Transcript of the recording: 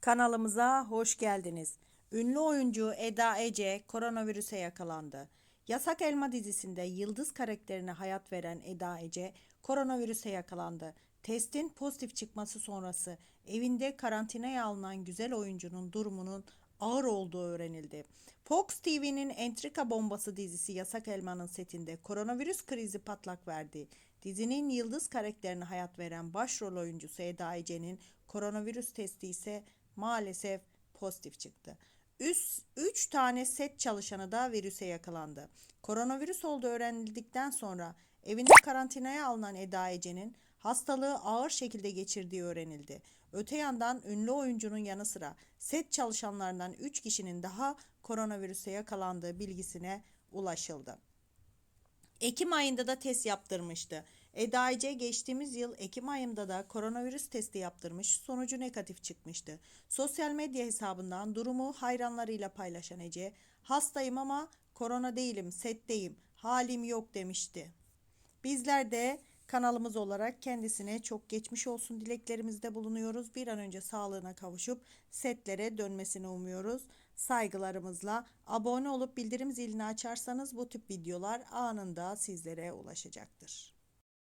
Kanalımıza hoş geldiniz. Ünlü oyuncu Eda Ece koronavirüse yakalandı. Yasak Elma dizisinde yıldız karakterine hayat veren Eda Ece koronavirüse yakalandı. Testin pozitif çıkması sonrası evinde karantinaya alınan güzel oyuncunun durumunun ağır olduğu öğrenildi. Fox TV'nin Entrika Bombası dizisi Yasak Elma'nın setinde koronavirüs krizi patlak verdi. Dizinin yıldız karakterine hayat veren başrol oyuncusu Eda Ece'nin koronavirüs testi ise maalesef pozitif çıktı. 3 tane set çalışanı da virüse yakalandı. Koronavirüs olduğu öğrenildikten sonra evinde karantinaya alınan Eda Ece'nin hastalığı ağır şekilde geçirdiği öğrenildi. Öte yandan ünlü oyuncunun yanı sıra set çalışanlarından 3 kişinin daha koronavirüse yakalandığı bilgisine ulaşıldı. Ekim ayında da test yaptırmıştı. Eda Ece geçtiğimiz yıl Ekim ayında da koronavirüs testi yaptırmış, sonucu negatif çıkmıştı. Sosyal medya hesabından durumu hayranlarıyla paylaşan Ece, hastayım ama korona değilim, setteyim, halim yok demişti. Bizler de kanalımız olarak kendisine çok geçmiş olsun dileklerimizde bulunuyoruz. Bir an önce sağlığına kavuşup setlere dönmesini umuyoruz. Saygılarımızla abone olup bildirim zilini açarsanız bu tip videolar anında sizlere ulaşacaktır.